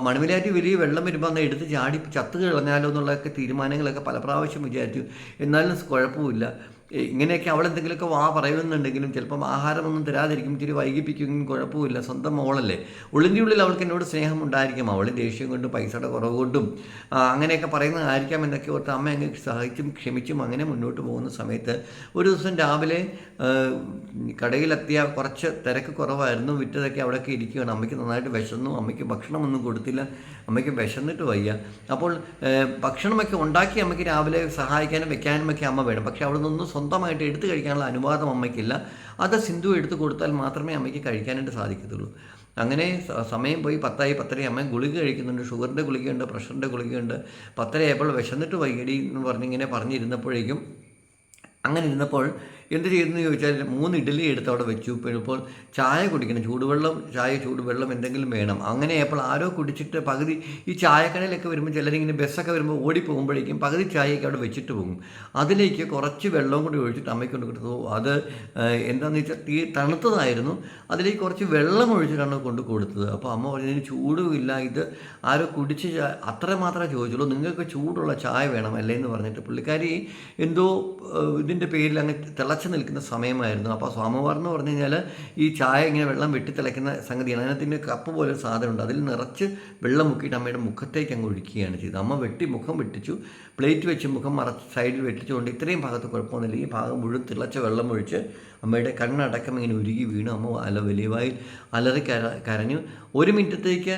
മണിമലയാറ്റ് വലിയ വെള്ളം വരുമ്പോൾ അന്ന് എടുത്ത് ചാടി ചത്ത് കളഞ്ഞാലോ എന്നുള്ളതൊക്കെ തീരുമാനങ്ങളൊക്കെ പല പ്രാവശ്യം വിചാരിച്ചു. എന്നാലും കുഴപ്പമില്ല. ഇങ്ങനെയൊക്കെ അവൾ എന്തെങ്കിലുമൊക്കെ വാ പറയുന്നുണ്ടെങ്കിലും ചിലപ്പം ആഹാരമൊന്നും തരാതിരിക്കും ഇച്ചിരി വൈകിപ്പിക്കും കുഴപ്പമില്ല. സ്വന്തം മോളല്ലേ. ഉള്ളിന്റെ ഉള്ളിൽ അവൾക്ക് എന്നോട് സ്നേഹം ഉണ്ടായിരിക്കും. അവൾ ദേഷ്യം കൊണ്ടും പൈസയുടെ കുറവ് കൊണ്ടും അങ്ങനെയൊക്കെ പറയുന്നതായിരിക്കാം എന്നൊക്കെ ഓർത്ത് അമ്മ അങ്ങ് സഹിച്ചും ക്ഷമിച്ചും അങ്ങനെ മുന്നോട്ട് പോകുന്ന സമയത്ത് ഒരു ദിവസം രാവിലെ കടയിലെത്തിയ കുറച്ച് തിരക്ക് കുറവായിരുന്നു. വിറ്റതൊക്കെ അവിടെയൊക്കെ ഇരിക്കുകയാണ്. അമ്മയ്ക്ക് നന്നായിട്ട് വിശന്നു. അമ്മയ്ക്ക് ഭക്ഷണമൊന്നും കൊടുത്തില്ല. അമ്മയ്ക്ക് വിശന്നിട്ട് വയ്യ. അപ്പോൾ ഭക്ഷണമൊക്കെ ഉണ്ടാക്കി അമ്മയ്ക്ക് രാവിലെ സഹായിക്കാനും വെക്കാനും ഒക്കെ അമ്മ വേണം. പക്ഷേ അവിടെ നിന്നൊന്നും സ്വന്തമായിട്ട് എടുത്തു കഴിക്കാനുള്ള അനുവാദം അമ്മയ്ക്കില്ല. അത് സിന്ധു എടുത്തു കൊടുത്താൽ മാത്രമേ അമ്മയ്ക്ക് കഴിക്കാനായിട്ട് സാധിക്കത്തുള്ളൂ. അങ്ങനെ സമയം പോയി പത്തായി പത്തര അമ്മ ഗുളിക കഴിക്കുന്നുണ്ട് ഷുഗറിന്റെ ഗുളികയുണ്ട് പ്രഷറിന്റെ ഗുളികയുണ്ട്. പത്തരയായപ്പോൾ വിശന്നിട്ട് വൈകടി എന്ന് പറഞ്ഞിങ്ങനെ പറഞ്ഞിരുന്നപ്പോഴേക്കും അങ്ങനെ ഇരുന്നപ്പോൾ എന്ത് ചെയ്യുന്നു ചോദിച്ചാൽ മൂന്ന് ഇഡ്ഡലി എടുത്ത് അവിടെ വെച്ചു. ഇപ്പോൾ ചായ കുടിക്കണം. ചൂടുവെള്ളം ചായ ചൂടുവെള്ളം എന്തെങ്കിലും വേണം. അങ്ങനെ അപ്പോൾ ആരോ കുടിച്ചിട്ട് പകുതി ഈ ചായക്കടയിലൊക്കെ വരുമ്പോൾ ചിലരിങ്ങനെ ബസ്സൊക്കെ വരുമ്പോൾ ഓടി പോകുമ്പോഴേക്കും പകുതി ചായയൊക്കെ അവിടെ വെച്ചിട്ട് പോകും. അതിലേക്ക് കുറച്ച് വെള്ളവും കൂടി ഒഴിച്ചിട്ട് അമ്മയ്ക്ക് കൊണ്ട് കൊടുത്തു. അത് എന്താണെന്ന് വെച്ചാൽ തീ തണുത്തതായിരുന്നു. അതിലേക്ക് കുറച്ച് വെള്ളം ഒഴിച്ചിട്ടാണ് കൊണ്ട് കൊടുത്തത്. അപ്പോൾ അമ്മ പറഞ്ഞതിന് ചൂടുമില്ല ഇത് ആരോ കുടിച്ച് അത്ര മാത്രമേ ചോദിച്ചുള്ളൂ. നിങ്ങൾക്ക് ചൂടുള്ള ചായ വേണം അല്ലേ? എന്ന് പറഞ്ഞിട്ട് പുള്ളിക്കാരി എന്തോ ഇതിന്റെ പേരിൽ അങ്ങ് തിളച്ച് നിൽക്കുന്ന സമയമായിരുന്നു. അപ്പോൾ സ്വാമിവാർ എന്ന് പറഞ്ഞു കഴിഞ്ഞാൽ ഈ ചായ ഇങ്ങനെ വെള്ളം വെട്ടി തിളയ്ക്കുന്ന സംഗതിയാണ് അതിനകത്തിന്റെ കപ്പ് പോലെ ഒരു സാധനമുണ്ട് അതിൽ നിറച്ച് വെള്ളം മുക്കിയിട്ട് അമ്മയുടെ മുഖത്തേക്ക് അങ്ങ് ഒഴിക്കുകയാണ് ചെയ്തത്. അമ്മ വെട്ടി മുഖം വെട്ടിച്ചു. പ്ലേറ്റ് വെച്ച് മുഖം മറ സൈഡിൽ വെട്ടിച്ചുകൊണ്ട് ഇത്രയും ഭാഗത്ത് കുഴപ്പമൊന്നുമില്ല. ഈ ഭാഗം മുഴുവൻ തിളച്ച വെള്ളം ഒഴിച്ച് അമ്മയുടെ കണ്ണടക്കം ഇങ്ങനെ ഉരുകി വീണു. അമ്മ അല വലിയവായി അലറി കര കരഞ്ഞു. ഒരു മിനിറ്റത്തേക്ക്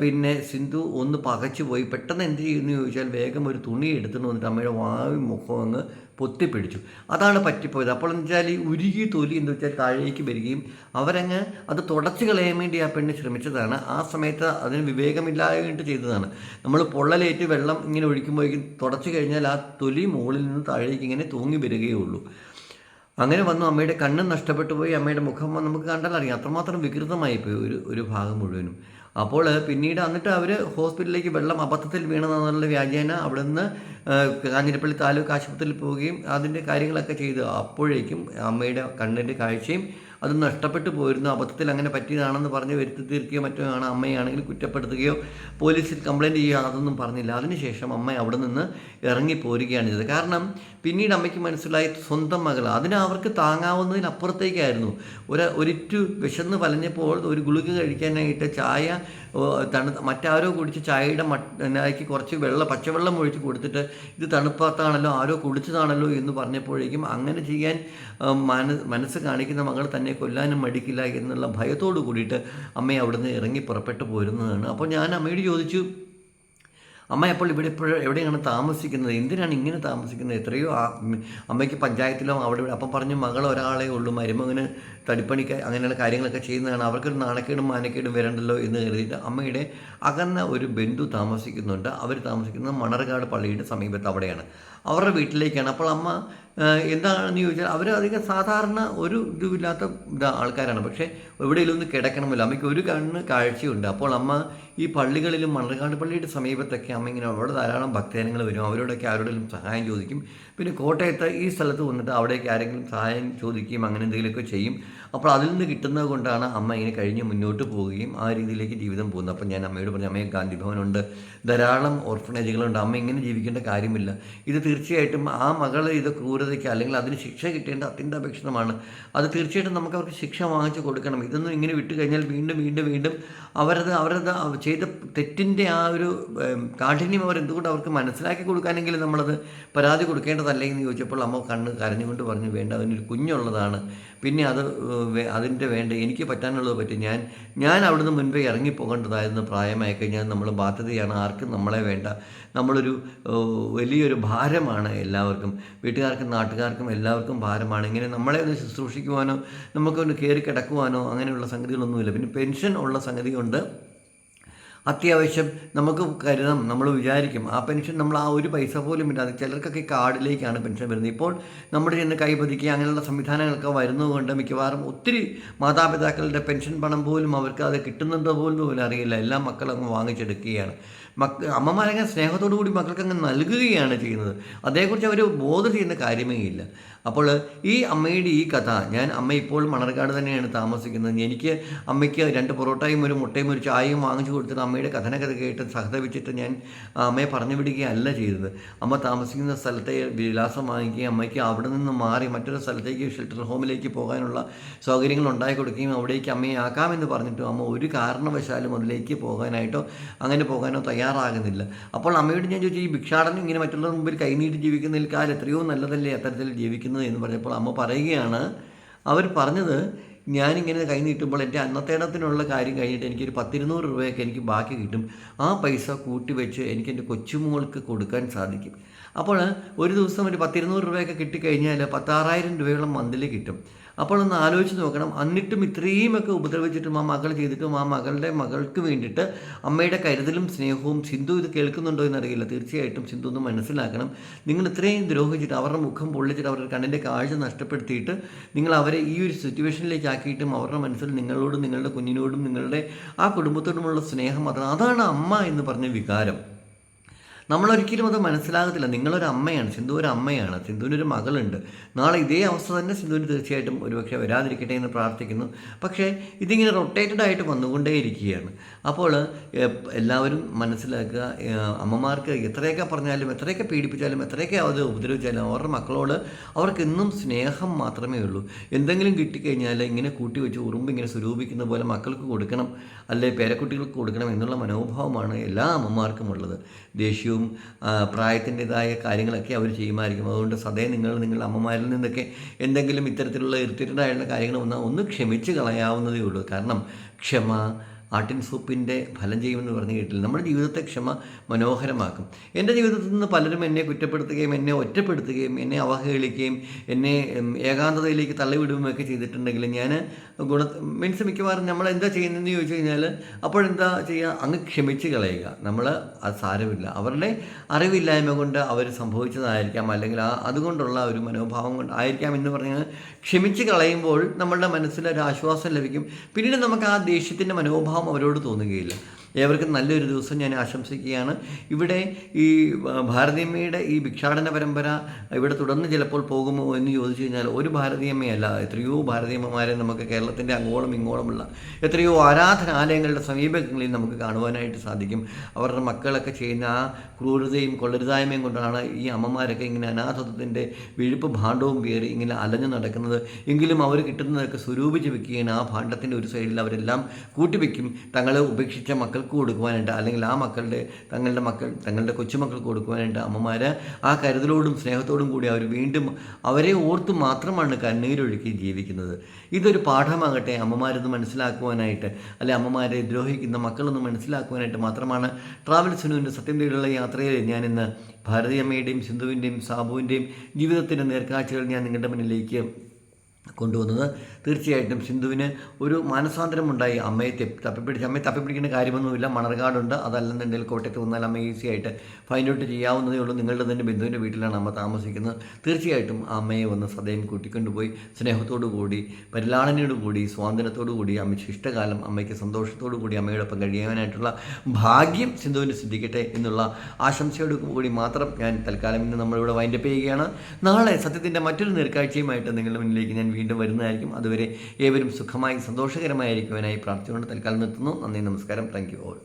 പിന്നെ സിന്ധു ഒന്ന് പകച്ചു പോയി. പെട്ടെന്ന് എന്ത് ചെയ്യുന്നു ചോദിച്ചാൽ വേഗം ഒരു തുണി എടുത്തുകൊണ്ട് വന്നിട്ട് അമ്മയുടെ വായും മുഖം അങ്ങ് പൊത്തിപ്പിടിച്ചു. അതാണ് പറ്റിപ്പോയത്. അപ്പോൾ എന്ന് വെച്ചാൽ ഈ ഉരുകി തൊലി എന്ന് വെച്ചാൽ താഴേക്ക് വരികയും അവരങ്ങ് അത് തുടച്ചു കളയാൻ വേണ്ടി ആ പെണ്ണ് ശ്രമിച്ചതാണ്. ആ സമയത്ത് അതിന് വിവേകമില്ലായിട്ട് ചെയ്തതാണ്. നമ്മൾ പൊള്ളലേറ്റ് വെള്ളം ഇങ്ങനെ ഒഴിക്കുമ്പോഴേക്കും തുടച്ചു കഴിഞ്ഞാൽ ആ തൊലി മുകളിൽ നിന്ന് താഴേക്ക് ഇങ്ങനെ തൂങ്ങി വരികയുള്ളൂ അങ്ങനെ വന്നു അമ്മയുടെ കണ്ണ് നഷ്ടപ്പെട്ടു പോയി അമ്മയുടെ മുഖം നമുക്ക് കണ്ടാൽ അറിയാം. അത്രമാത്രം വികൃതമായി പോയി ഒരു ഒരു ഭാഗം മുഴുവനും. അപ്പോൾ പിന്നീട് എന്നിട്ട് അവർ ഹോസ്പിറ്റലിലേക്ക് വെള്ളം അബദ്ധത്തിൽ വീണതെന്നുള്ള വ്യാജേന അവിടെ നിന്ന് കാഞ്ഞിരപ്പള്ളി താലൂക്ക് ആശുപത്രിയിൽ പോവുകയും അതിന്റെ കാര്യങ്ങളൊക്കെ ചെയ്തു. അപ്പോഴേക്കും അമ്മയുടെ കണ്ണിന്റെ കാഴ്ചയും അത് നഷ്ടപ്പെട്ടു പോയിരുന്നു. അബദ്ധത്തിൽ അങ്ങനെ പറ്റിയതാണെന്ന് പറഞ്ഞ് വരുത്തി തീർക്കുകയോ മറ്റോ ആണ് അമ്മയാണെങ്കിൽ കുറ്റപ്പെടുത്തുകയോ പോലീസിൽ കംപ്ലയിന്റ് ചെയ്യുകയോ അതൊന്നും പറഞ്ഞില്ല. അതിനുശേഷം അമ്മ അവിടെ നിന്ന് ഇറങ്ങി പോരുകയാണ് ചെയ്തത്. കാരണം പിന്നീട് അമ്മയ്ക്ക് മനസ്സിലായി സ്വന്തം മകൾ. അതിന് അവർക്ക് താങ്ങാവുന്നതിനപ്പുറത്തേക്കായിരുന്നു. ഒരു ഒരിറ്റു വിശന്ന് വലഞ്ഞപ്പോൾ ഒരു ഗുളിക കഴിക്കാനായിട്ട് ചായ തണു മറ്റാരോ കുടിച്ച് ചായയുടെ മട്ടാക്കി കുറച്ച് വെള്ളം പച്ചവെള്ളം ഒഴിച്ച് കൊടുത്തിട്ട് ഇത് തണുപ്പാത്താണല്ലോ ആരോ കുടിച്ചതാണല്ലോ എന്ന് പറഞ്ഞപ്പോഴേക്കും അങ്ങനെ ചെയ്യാൻ മന മനസ്സ് കാണിക്കുന്ന മകൾ തന്നെ കൊല്ലാനും മടിക്കില്ല എന്നുള്ള ഭയത്തോടു കൂടിയിട്ട് അമ്മയെ അവിടുന്ന് ഇറങ്ങി പുറപ്പെട്ടു പോരുന്നതാണ്. അപ്പോൾ ഞാൻ അമ്മയോട് ചോദിച്ചു അമ്മ അപ്പോൾ ഇവിടെ ഇപ്പോൾ എവിടെയാണ് താമസിക്കുന്നത്? എന്തിനാണ് ഇങ്ങനെ താമസിക്കുന്നത്? എത്രയോ അമ്മയ്ക്ക് പഞ്ചായത്തിലോ അവിടെ ഇവിടെ അപ്പം പറഞ്ഞു മകൾ ഒരാളെ ഉള്ളൂ മരുമകന് തടിപ്പണിക്ക് അങ്ങനെയുള്ള കാര്യങ്ങളൊക്കെ ചെയ്യുന്നതാണ്. അവർക്കൊരു നാണക്കേടും മാനക്കേടും വരണ്ടല്ലോ എന്ന് കരുതിയിട്ട് അമ്മയുടെ അകന്ന ഒരു ബന്ധു താമസിക്കുന്നുണ്ട്. അവർ താമസിക്കുന്നത് മണർകാട് പള്ളിയുടെ സമീപത്ത് അവിടെയാണ്. അവരുടെ വീട്ടിലേക്കാണ്. അപ്പോൾ അമ്മ എന്താണെന്ന് ചോദിച്ചാൽ അവർ അധികം സാധാരണ ഒരു ഇതുമില്ലാത്ത ഇതാ ആൾക്കാരാണ്. പക്ഷേ എവിടെയെങ്കിലും ഒന്ന് കിടക്കണമല്ലോ. അമ്മയ്ക്ക് ഒരു കണ്ണ് കാഴ്ചയുണ്ട്. അപ്പോൾ അമ്മ ഈ പള്ളികളിലും മണ്ണർക്കാട് പള്ളിയുടെ സമീപത്തൊക്കെ അമ്മ ഇങ്ങനെ അവിടെ ധാരാളം ഭക്തജനങ്ങൾ വരും. അവരോടൊക്കെ ആരോടെങ്കിലും സഹായം ചോദിക്കും. പിന്നെ കോട്ടയത്ത് ഈ സ്ഥലത്ത് വന്നിട്ട് അവിടേക്ക് ആരെങ്കിലും സഹായം ചോദിക്കുകയും അങ്ങനെ എന്തെങ്കിലുമൊക്കെ ചെയ്യും. അപ്പോൾ അതിൽ നിന്ന് കിട്ടുന്നത് കൊണ്ടാണ് അമ്മ ഇങ്ങനെ കഴിഞ്ഞ് മുന്നോട്ട് പോവുകയും ആ രീതിയിലേക്ക് ജീവിതം പോകുന്നത്. അപ്പോൾ ഞാൻ അമ്മയോട് പറഞ്ഞു അമ്മയെ ഗാന്ധി ഭവനുണ്ട്. ധാരാളം ഓർഫനേജുകളുണ്ട് അമ്മ ഇങ്ങനെ ജീവിക്കേണ്ട കാര്യമില്ല. ഇത് തീർച്ചയായിട്ടും ആ മകൾ ഇത് ക്രൂരതയ്ക്ക് അല്ലെങ്കിൽ അതിന് ശിക്ഷ കിട്ടേണ്ട അത്യന്താപേക്ഷിതമാണ്. അത് തീർച്ചയായിട്ടും നമുക്ക് അവർക്ക് ശിക്ഷ വാങ്ങിച്ചു കൊടുക്കണം. ഇതൊന്നും ഇങ്ങനെ വിട്ട് കഴിഞ്ഞാൽ വീണ്ടും വീണ്ടും വീണ്ടും അവരത് അവരത് ചെയ്ത തെറ്റിന്റെ ആ ഒരു കാഠിന്യം അവർ എന്തുകൊണ്ട് അവർക്ക് മനസ്സിലാക്കി കൊടുക്കാനെങ്കിലും നമ്മളത് പരാതി കൊടുക്കേണ്ടതല്ലേ എന്ന് ചോദിച്ചപ്പോൾ അമ്മ കണ്ണ് കരഞ്ഞുകൊണ്ട് പറഞ്ഞു വേണ്ട അതിനൊരു കുഞ്ഞുള്ളതാണ്. പിന്നെ അത് അതിന്റെ വേണ്ട എനിക്ക് പറ്റാനുള്ളത് പറ്റി. ഞാൻ ഞാൻ അവിടുന്ന് മുൻപേ ഇറങ്ങിപ്പോകേണ്ടതായിരുന്നു പ്രായമായി കഴിഞ്ഞാൽ നമ്മൾ ബാധ്യതയാണ് ആർക്കും നമ്മളെ വേണ്ട. നമ്മളൊരു വലിയൊരു ഭാരമാണ് എല്ലാവർക്കും. വീട്ടുകാർക്കും നാട്ടുകാർക്കും എല്ലാവർക്കും ഭാരമാണ്. ഇങ്ങനെ നമ്മളെ ഒന്ന് ശുശ്രൂഷിക്കുവാനോ നമുക്കൊന്ന് കയറി കിടക്കുവാനോ അങ്ങനെയുള്ള സംഗതികളൊന്നുമില്ല. പിന്നെ പെൻഷൻ ഉള്ള സംഗതി കൊണ്ട് അത്യാവശ്യം നമുക്ക് കരുതാം നമ്മൾ വിചാരിക്കും. ആ പെൻഷൻ നമ്മൾ ആ ഒരു പൈസ പോലും ഇല്ലാതെ ചിലർക്കൊക്കെ കാർഡിലേക്കാണ് പെൻഷൻ വരുന്നത്. ഇപ്പോൾ നമ്മുടെ ചെന്ന് കൈപതിക്കുക അങ്ങനെയുള്ള സംവിധാനങ്ങളൊക്കെ വരുന്നതുകൊണ്ട് മിക്കവാറും ഒത്തിരി മാതാപിതാക്കളുടെ പെൻഷൻ പണം പോലും അവർക്ക് അത് കിട്ടുന്നുണ്ടോ പോലും പോലും അറിയില്ല. എല്ലാ മക്കളും അങ്ങ് വാങ്ങിച്ചെടുക്കുകയാണ്. മക്ക അമ്മമാരങ്ങനെ സ്നേഹത്തോടു കൂടി മക്കൾക്ക് അങ്ങ് നൽകുകയാണ് ചെയ്യുന്നത്. അതേക്കുറിച്ച് അവർ ബോധം ചെയ്യുന്ന കാര്യമേ ഇല്ല. അപ്പോൾ ഈ അമ്മയുടെ ഈ കഥ ഞാൻ അമ്മ ഇപ്പോൾ മണർക്കാട് തന്നെയാണ് താമസിക്കുന്നത്. എനിക്ക് അമ്മയ്ക്ക് രണ്ട് പൊറോട്ടയും ഒരു മുട്ടയും ഒരു ചായയും വാങ്ങിച്ചു കൊടുത്തിട്ട് അമ്മയുടെ കഥനകഥ കേട്ട് സഹതപിച്ചിട്ട് ഞാൻ അമ്മയെ പറഞ്ഞു വിടുകയല്ല ചെയ്തത്. അമ്മ താമസിക്കുന്ന സ്ഥലത്തെ വിലാസം വാങ്ങിക്കുകയും അമ്മയ്ക്ക് അവിടെ നിന്ന് മാറി മറ്റൊരു സ്ഥലത്തേക്ക് ഷെൽട്ടർ ഹോമിലേക്ക് പോകാനുള്ള സൗകര്യങ്ങൾ ഉണ്ടാക്കി കൊടുക്കുകയും അവിടേക്ക് അമ്മയെ ആക്കാമെന്ന് പറഞ്ഞിട്ടും അമ്മ ഒരു കാരണവശാലും അതിലേക്ക് പോകാനായിട്ടോ അങ്ങനെ പോകാനോ തയ്യാറാകുന്നില്ല. അപ്പോൾ അമ്മയോട് ഞാൻ ചോദിച്ചു ഈ ഭിക്ഷാടനം ഇങ്ങനെ മറ്റുള്ളവർ മുമ്പിൽ കൈനീട്ടി കാലം എത്രയോ നല്ലതല്ലേ അത്തരത്തിൽ ജീവിക്കുന്നത്? എന്ന് പറഞ്ഞപ്പോൾ അമ്മ പറയുകയാണ് അവർ പറഞ്ഞത് ഞാനിങ്ങനെ കൈ നീട്ടുമ്പോൾ എന്റെ അന്നത്തേടത്തിനുള്ള കാര്യം കഴിഞ്ഞിട്ട് എനിക്കൊരു പത്തിരുന്നൂറ് രൂപയൊക്കെ എനിക്ക് ബാക്കി കിട്ടും. ആ പൈസ കൂട്ടി വെച്ച് എനിക്ക് എന്റെ കൊച്ചുമോൾക്ക് കൊടുക്കാൻ സാധിക്കും. അപ്പോൾ ഒരു ദിവസം ഒരു പത്തിരുന്നൂറ് രൂപയൊക്കെ കിട്ടിക്കഴിഞ്ഞാൽ പത്താറായിരം രൂപയോളം മന്തിൽ കിട്ടും. അപ്പോൾ ഒന്ന് ആലോചിച്ച് നോക്കണം. എന്നിട്ടും ഇത്രയുമൊക്കെ ഉപദ്രവിച്ചിട്ടും ആ മകൾ ചെയ്തിട്ടും ആ മകളുടെ മകൾക്ക് വേണ്ടിയിട്ട് അമ്മയുടെ കരുതലും സ്നേഹവും സിന്ധു ഇത് കേൾക്കുന്നുണ്ടോ എന്നറിയില്ല. തീർച്ചയായിട്ടും സിന്ധു ഒന്ന് മനസ്സിലാക്കണം. നിങ്ങൾ ഇത്രയും ദ്രോഹിച്ചിട്ട് അവരുടെ മുഖം പൊള്ളിച്ചിട്ട് അവരുടെ കണ്ണിന്റെ കാഴ്ച നഷ്ടപ്പെടുത്തിയിട്ട് നിങ്ങൾ അവരെ ഈ ഒരു സിറ്റുവേഷനിലേക്ക് ആക്കിയിട്ടും അവരുടെ മനസ്സിൽ നിങ്ങളോടും നിങ്ങളുടെ കുഞ്ഞിനോടും നിങ്ങളുടെ ആ കുടുംബത്തോടുമുള്ള സ്നേഹം അതാണ് അതാണ് അമ്മ എന്ന് പറഞ്ഞ വികാരം. നമ്മളൊരിക്കലും അത് മനസ്സിലാകത്തില്ല. നിങ്ങളൊരു അമ്മയാണ് സിന്ധു ഒരു അമ്മയാണ് സിന്ധുവിന് ഒരു മകളുണ്ട്. നാളെ ഇതേ അവസ്ഥ തന്നെ സിന്ധുവിന് തീർച്ചയായിട്ടും ഒരുപക്ഷെ വരാതിരിക്കട്ടെ എന്ന് പ്രാർത്ഥിക്കുന്നു. പക്ഷേ ഇതിങ്ങനെ റൊട്ടേറ്റഡ് ആയിട്ട് വന്നുകൊണ്ടേയിരിക്കുകയാണ്. അപ്പോൾ എല്ലാവരും മനസ്സിലാക്കുക അമ്മമാർക്ക് എത്രയൊക്കെ പറഞ്ഞാലും എത്രയൊക്കെ പീഡിപ്പിച്ചാലും എത്രയൊക്കെ അവർ ഉപദ്രവിച്ചാലും അവരുടെ മക്കളോട് അവർക്ക് എന്നും സ്നേഹം മാത്രമേ ഉള്ളൂ. എന്തെങ്കിലും കിട്ടിക്കഴിഞ്ഞാൽ ഇങ്ങനെ കൂട്ടി വെച്ച് ഉറുമ്പ് ഇങ്ങനെ സ്വരൂപിക്കുന്ന പോലെ മക്കൾക്ക് കൊടുക്കണം അല്ലെ പേരക്കുട്ടികൾക്ക് കൊടുക്കണം എന്നുള്ള മനോഭാവമാണ് എല്ലാ അമ്മമാർക്കും ഉള്ളത് ദേഷ്യവും ആ, പ്രായത്തിന്റെതായ കാര്യങ്ങളൊക്കെ അവർ ചെയ്യുമായിരിക്കും. അതുകൊണ്ട് സദേ നിങ്ങൾ നിങ്ങളുടെ അമ്മമാരിൽ നിന്നൊക്കെ എന്തെങ്കിലും ഇത്തരത്തിലുള്ള ഇറിറ്റേറ്റഡ് കാര്യങ്ങൾ വന്നാൽ ഒന്ന് ക്ഷമിച്ച് കളയാവുന്നതേ ഉള്ളൂ. കാരണം ക്ഷമ ആട്ടിൻ സൂപ്പിന്റെ ഫലം ചെയ്യുമെന്ന് പറഞ്ഞു കേട്ടില്ല. നമ്മുടെ ജീവിതത്തെ ക്ഷമ മനോഹരമാക്കും. എന്റെ ജീവിതത്തിൽ നിന്ന് പലരും എന്നെ കുറ്റപ്പെടുത്തുകയും എന്നെ ഒറ്റപ്പെടുത്തുകയും എന്നെ അവഹേളിക്കുകയും എന്നെ ഏകാന്തതയിലേക്ക് തള്ളിവിടുകയൊക്കെ ചെയ്തിട്ടുണ്ടെങ്കിൽ ഞാൻ ഗുണ മീൻസ് മിക്കവാറും നമ്മൾ എന്താ ചെയ്യുന്നതെന്ന് ചോദിച്ചു കഴിഞ്ഞാൽ അപ്പോഴെന്താ ചെയ്യുക? അങ്ങ് ക്ഷമിച്ച് കളയുക. നമ്മൾ അത് സാരമില്ല. അവരുടെ അറിവില്ലായ്മ കൊണ്ട് അവർ സംഭവിച്ചതായിരിക്കാം. അല്ലെങ്കിൽ ആ അതുകൊണ്ടുള്ള ഒരു മനോഭാവം കൊണ്ട് ആയിരിക്കാം എന്ന് പറഞ്ഞാൽ ക്ഷമിച്ച് കളയുമ്പോൾ നമ്മളുടെ മനസ്സിൽ ഒരു ആശ്വാസം ലഭിക്കും. പിന്നീട് നമുക്ക് ആ ദേഷ്യത്തിന്റെ മനോഭാവം അവരോട് തോന്നുകയില്ല. ഏവർക്കും നല്ലൊരു ദിവസം ഞാൻ ആശംസിക്കുകയാണ്. ഇവിടെ ഈ ഭാരതീയമ്മയുടെ ഈ ഭിക്ഷാടന പരമ്പര ഇവിടെ തുടർന്ന് ചിലപ്പോൾ പോകുമോ എന്ന് ചോദിച്ചു കഴിഞ്ഞാൽ ഒരു ഭാരതീയമ്മയല്ല. എത്രയോ ഭാരതീയമ്മമാരെ നമുക്ക് കേരളത്തിന്റെ അങ്ങോളം ഇങ്ങോളമുള്ള എത്രയോ ആരാധനാലയങ്ങളുടെ സമീപങ്ങളിൽ നമുക്ക് കാണുവാനായിട്ട് സാധിക്കും. അവരുടെ മക്കളൊക്കെ ചെയ്യുന്ന ആ ക്രൂരതയും കൊള്ളരുതായ്മയും കൊണ്ടാണ് ഈ അമ്മമാരൊക്കെ ഇങ്ങനെ അനാഥത്വത്തിന്റെ വിഴുപ്പ് ഭാണ്ഡവും കയറി ഇങ്ങനെ അലഞ്ഞു നടക്കുന്നത്. എങ്കിലും അവർ കിട്ടുന്നതൊക്കെ സ്വരൂപിച്ച് വെക്കുകയാണ്. ആ ഭാണ്ഡത്തിന്റെ ഒരു സൈഡിൽ അവരെല്ലാം കൂട്ടിവെക്കും. തങ്ങളെ ഉപേക്ഷിച്ച മക്കൾക്ക് കൊടുക്കുവാനായിട്ട് അല്ലെങ്കിൽ ആ മക്കളുടെ തങ്ങളുടെ മക്കൾ തങ്ങളുടെ കൊച്ചുമക്കൾക്ക് കൊടുക്കുവാനായിട്ട് അമ്മമാർ ആ കരുതലോടും സ്നേഹത്തോടും കൂടി അവർ വീണ്ടും അവരെ ഓർത്ത് മാത്രമാണ് കണ്ണീരൊഴുക്കി ജീവിക്കുന്നത്. ഇതൊരു പാഠമാകട്ടെ. അമ്മമാരൊന്ന് മനസ്സിലാക്കുവാനായിട്ട് അല്ലെ അമ്മമാരെ ദ്രോഹിക്കുന്ന മക്കളൊന്ന് മനസ്സിലാക്കുവാനായിട്ട് മാത്രമാണ് ട്രാവൽ സുനുവിന്റെ സത്യം യാത്രയിൽ ഞാനിന്ന് ഭാരതീയമ്മയുടെയും സിന്ധുവിന്റെയും സാബുവിന്റെയും ജീവിതത്തിന്റെ നേർക്കാഴ്ചകൾ ഞാൻ നിങ്ങളുടെ മുന്നിലേക്ക് കൊണ്ടുവന്നത്. തീർച്ചയായിട്ടും സിന്ധുവിന് ഒരു മാനസാന്തരമുണ്ടായി. അമ്മയെ തെപ്പ് തപ്പിപ്പിടിച്ച് അമ്മയെ തപ്പിപ്പിടിക്കേണ്ട കാര്യമൊന്നുമില്ല. മണർകാടുണ്ട്. അതല്ലെന്നുണ്ടെങ്കിൽ കോട്ടയത്ത് വന്നാൽ അമ്മ ഈസി ആയിട്ട് ഫൈൻഡ് ഔട്ട് ചെയ്യാവുന്നതേ ഉള്ളൂ. നിങ്ങളുടെ തന്നെ ബന്ധുവിന്റെ വീട്ടിലാണ് അമ്മ താമസിക്കുന്നത്. തീർച്ചയായിട്ടും ആ അമ്മയെ വന്ന് സദയം കൂട്ടിക്കൊണ്ടുപോയി സ്നേഹത്തോടു കൂടി പരിലാളനയോടു കൂടി സ്വാതന്ത്ര്യത്തോടു കൂടി അമ്മ ശിഷ്ടകാലം അമ്മയ്ക്ക് സന്തോഷത്തോടു കൂടി അമ്മയോടൊപ്പം കഴിയാനായിട്ടുള്ള ഭാഗ്യം സിന്ധുവിന് സിദ്ധിക്കട്ടെ എന്നുള്ള ആശംസയോട് കൂടി മാത്രം ഞാൻ തൽക്കാലം ഇന്ന് നമ്മളിവിടെ വൈൻഡപ്പ് ചെയ്യുകയാണ്. നാളെ സത്യത്തിന്റെ മറ്റൊരു നേർക്കാഴ്ചയുമായിട്ട് നിങ്ങളുടെ മുന്നിലേക്ക് ഞാൻ വീണ്ടും വരുന്നതായിരിക്കും. അതുവരെ ഏവരും സുഖമായി സന്തോഷകരമായിരിക്കുവാനായി പ്രാർത്ഥിച്ചുകൊണ്ട് തൽക്കാലം നിർത്തുന്നു. നന്ദി നമസ്കാരം. Thank you all